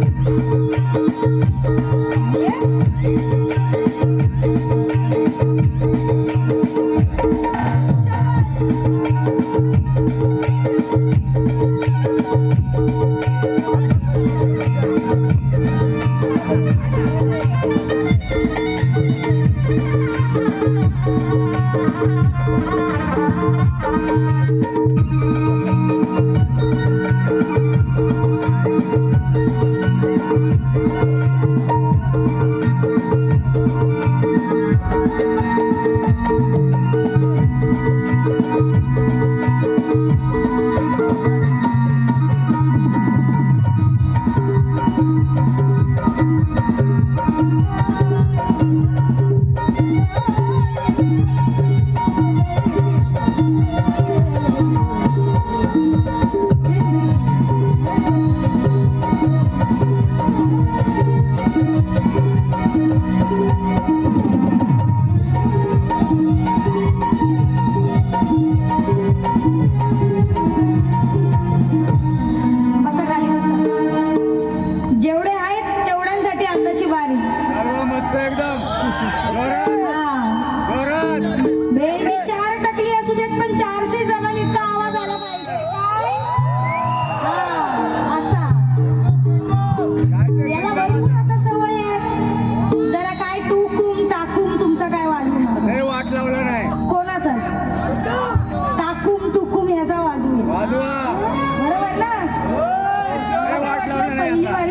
Música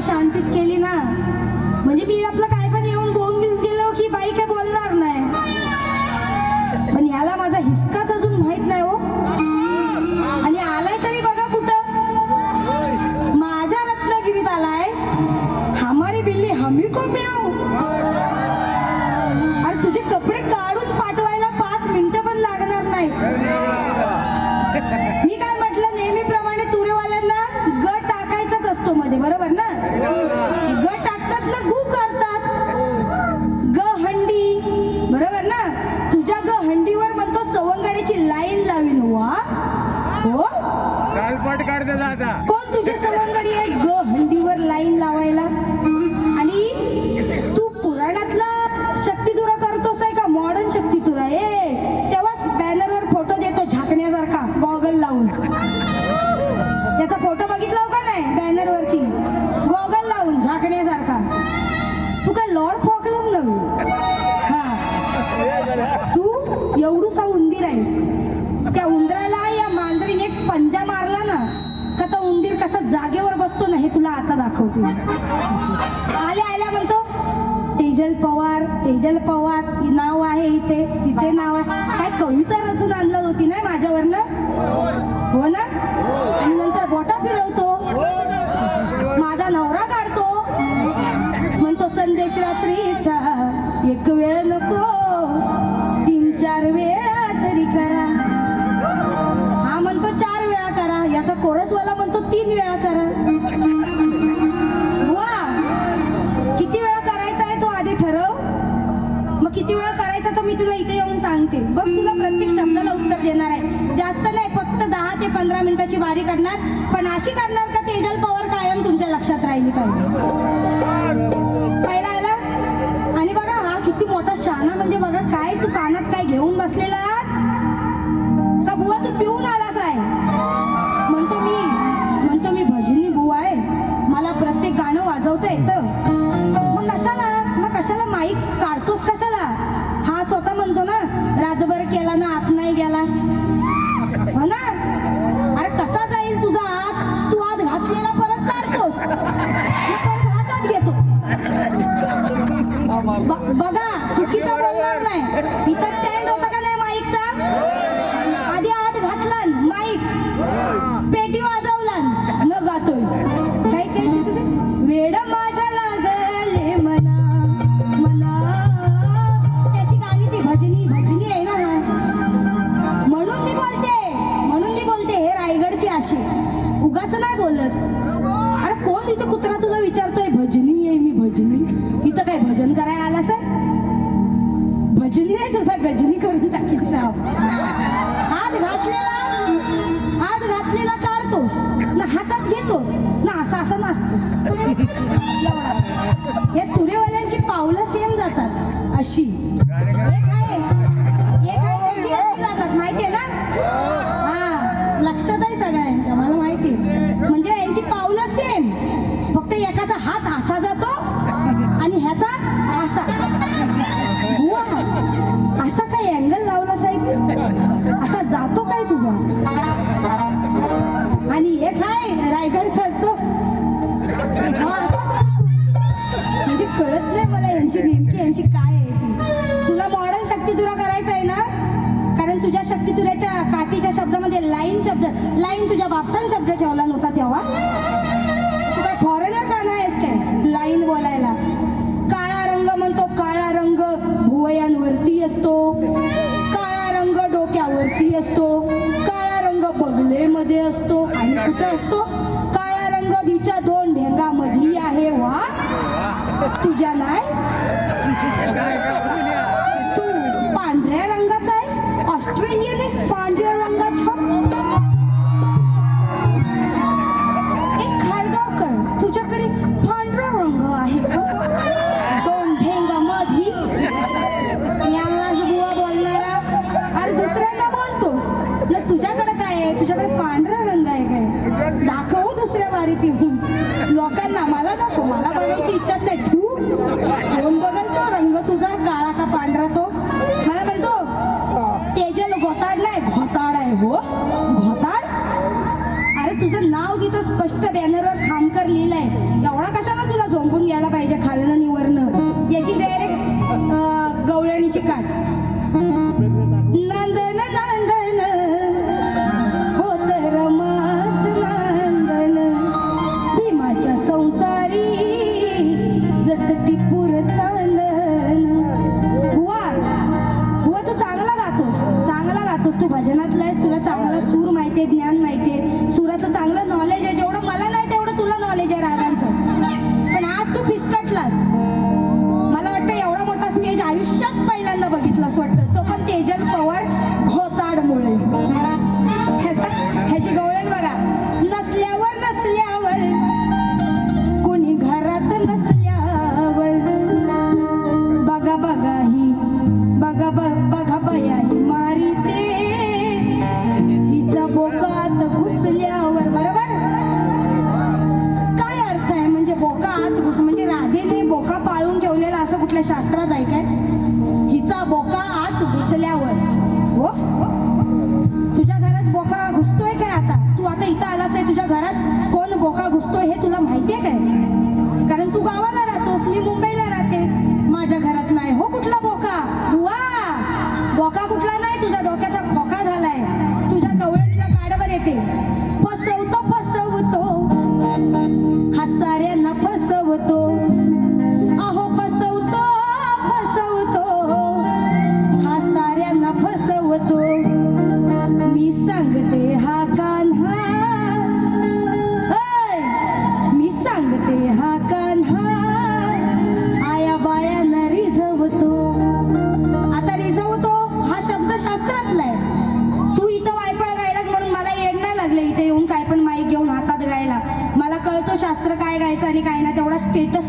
शांतीत केली ना. म्हणजे मी आपलं सांगते बघ तुला प्रत्येक शब्दाला उत्तर देणार आहे. जास्त नाही फक्त दहा ते पंधरा मिनिटाची वारी करणार. पण अशी करणार का तेजल पवार कायम तुमच्या लक्षात राहिली पाहिजे? पहिला आला. आणि बघा हा किती मोठा शाना म्हणजे बघा काय तू कानात काय घेऊन बसलेला बसलेलास का बुवा तू पिऊन आलास आहे? म्हणतो मी म्हणतो मी भजनी बुवा आहे. मला प्रत्येक गाणं वाजवता येतं Yeah. असा. बुवा असा काय अँगल लावला साहेब? असा जातो काय तुझा? आणि हे काय रायगड असतो म्हणजे कळत नाही मला यांची नेमकी यांची काय आहे तुला मॉडर्न शक्ती तुला करायचं आहे ना? कारण तुझ्या शक्ती तुऱ्याच्या काठीच्या शब्दामध्ये लाईन शब्द लाईन तुझ्या बापसान शब्द Pandya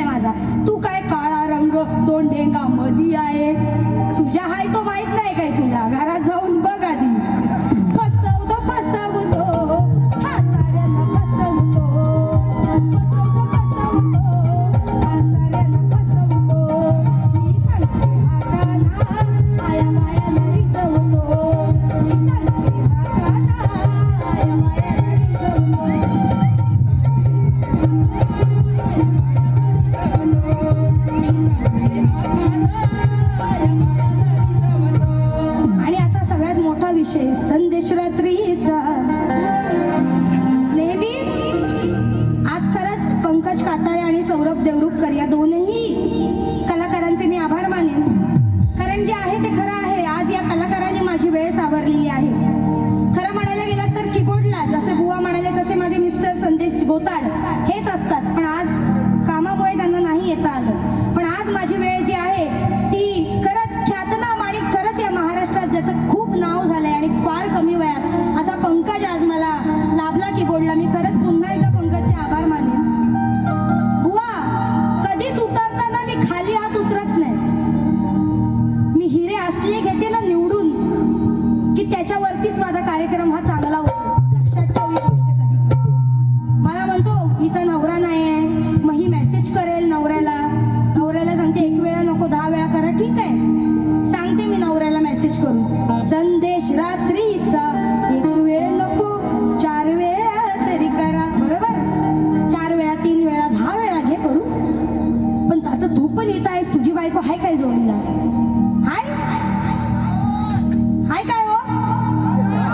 आहे माझा. तू काय काळा रंग दोन ढेंगा मधी आहे. बोताड हेच असतात. पण आज कामामुळे त्यांना नाही येता आलं. पण आज माझी वेळ तू पण येत आहेस तुझी बायको हाय काय जोडीला? हाय? हाय काय हो?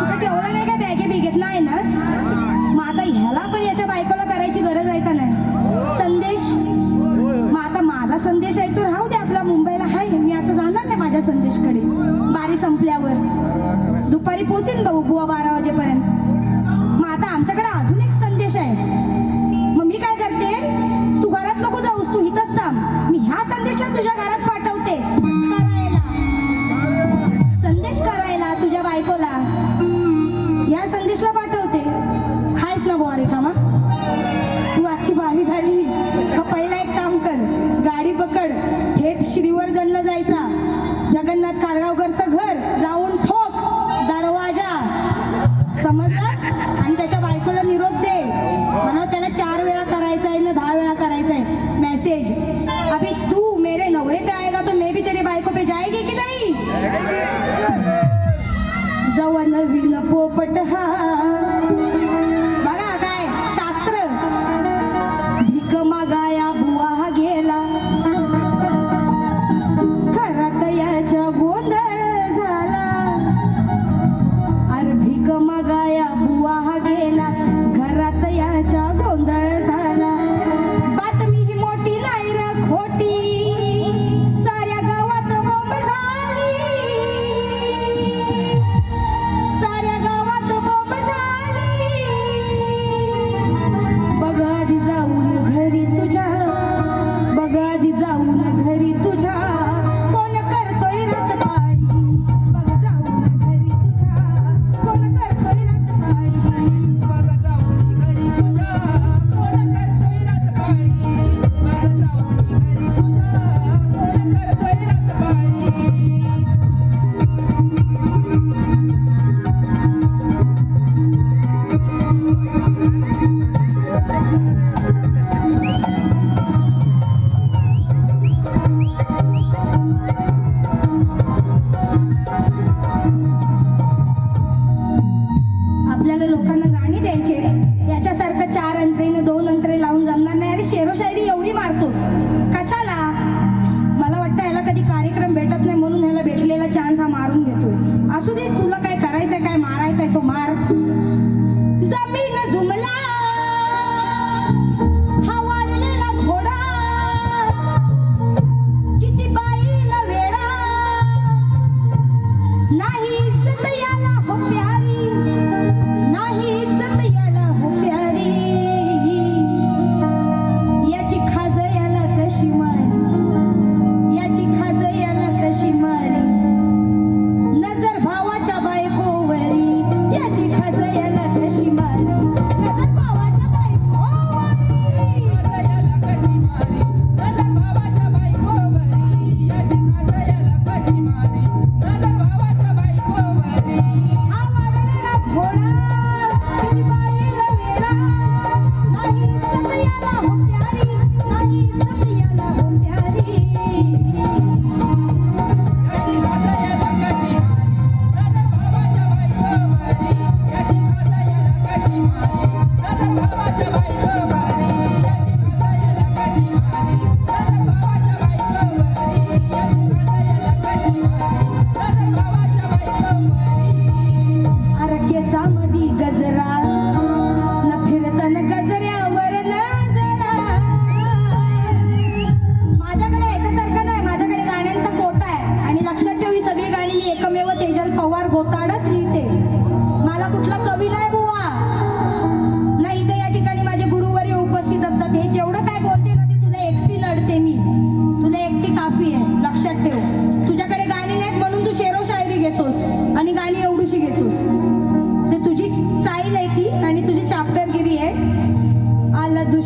कुठं ठेवला नाही काय बॅगे बिगेत नाही ना? मग आता ह्याला पण याच्या बायकोला करायची गरज आहे का नाही? संदेश? मग आता माझा संदेश आहे तू राहू दे आपला मुंबईला. हाय मी आता जाणार नाही माझ्या संदेशकडे. बारी संपल्यावर. दुपारी पोचेन भाऊ बुवा बारा वाजेपर्यंत. 什么的 जमीन झुमला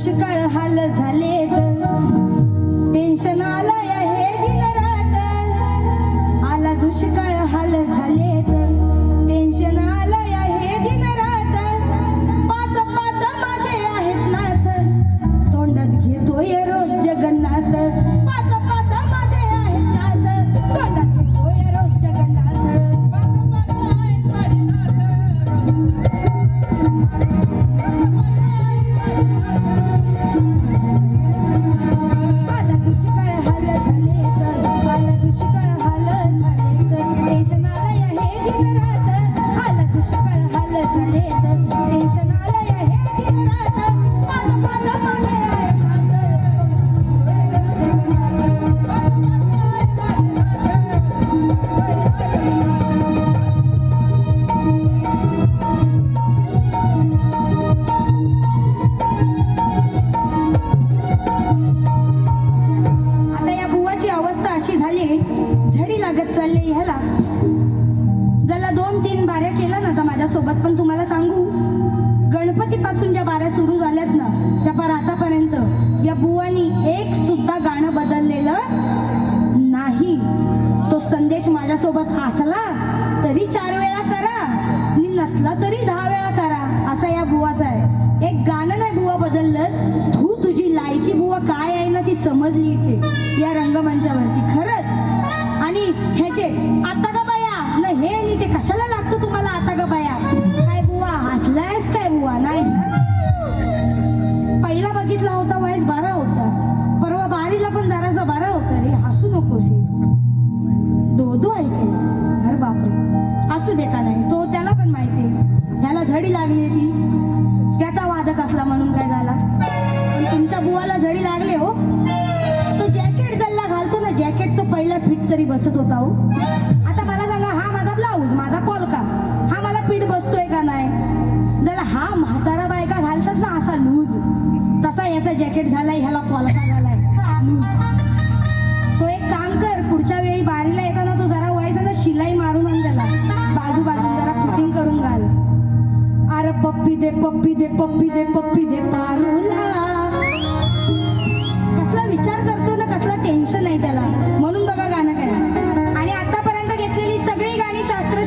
पुष्कळ हाल झाले झालेत. Hoa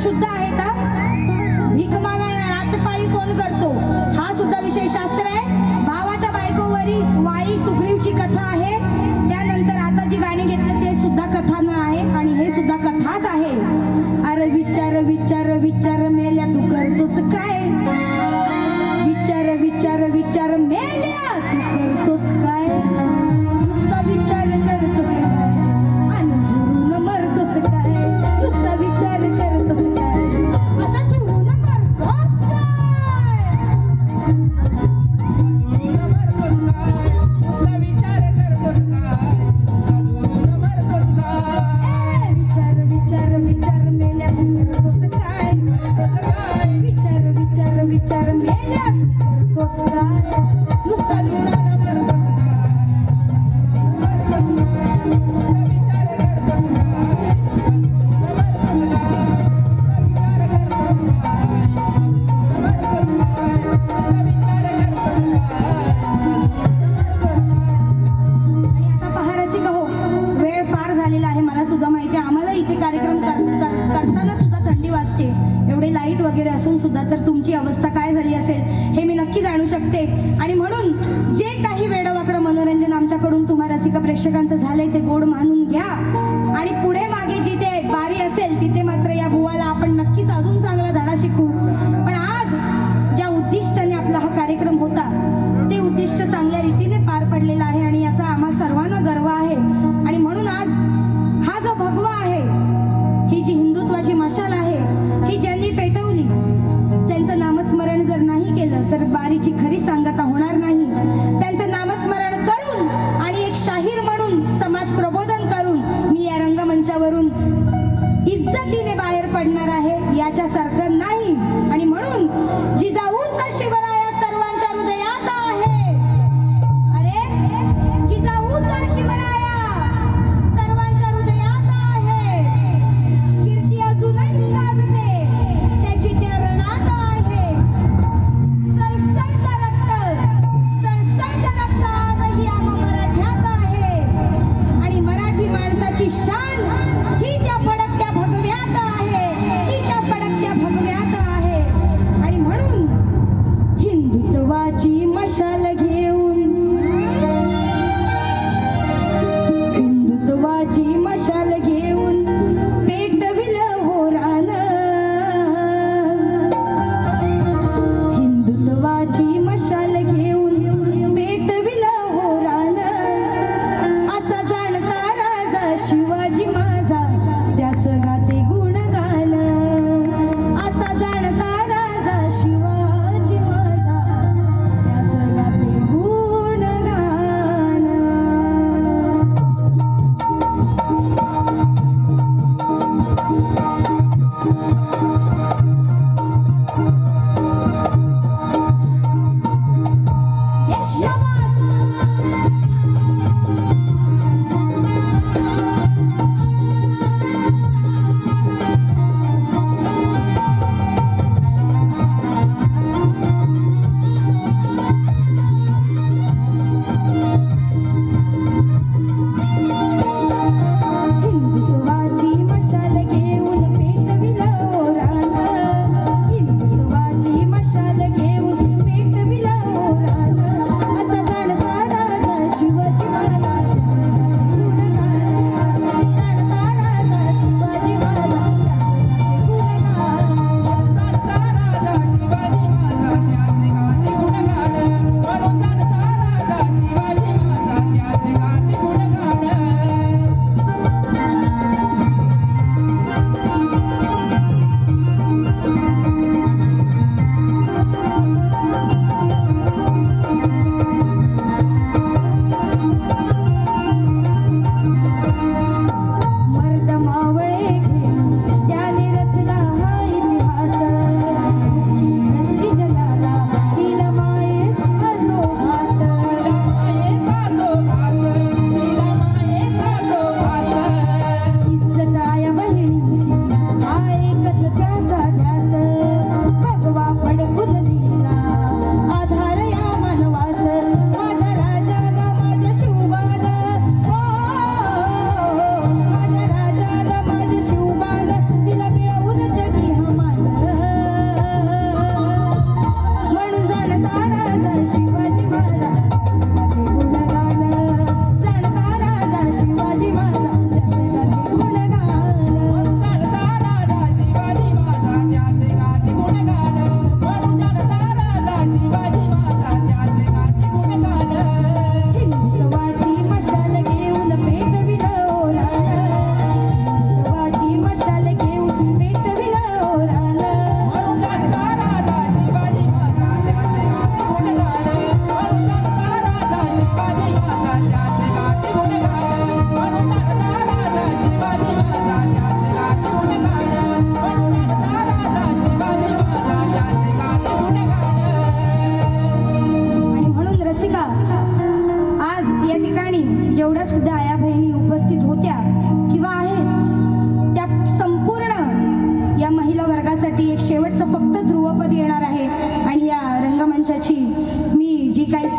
शुद्ध आहे का भिकमाना रातपाळी कोण करतो? हा सुद्धा विषय शास्त्र आहे. भावाच्या बायकोवरी वाई सुग्रीवची कथा आहे. त्यानंतर आता जी गाणी घेतली ते सुद्धा कथा आहे आणि हे सुद्धा नुसता adelante देवाची मशाल घे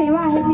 जी काही सेवा आहे ती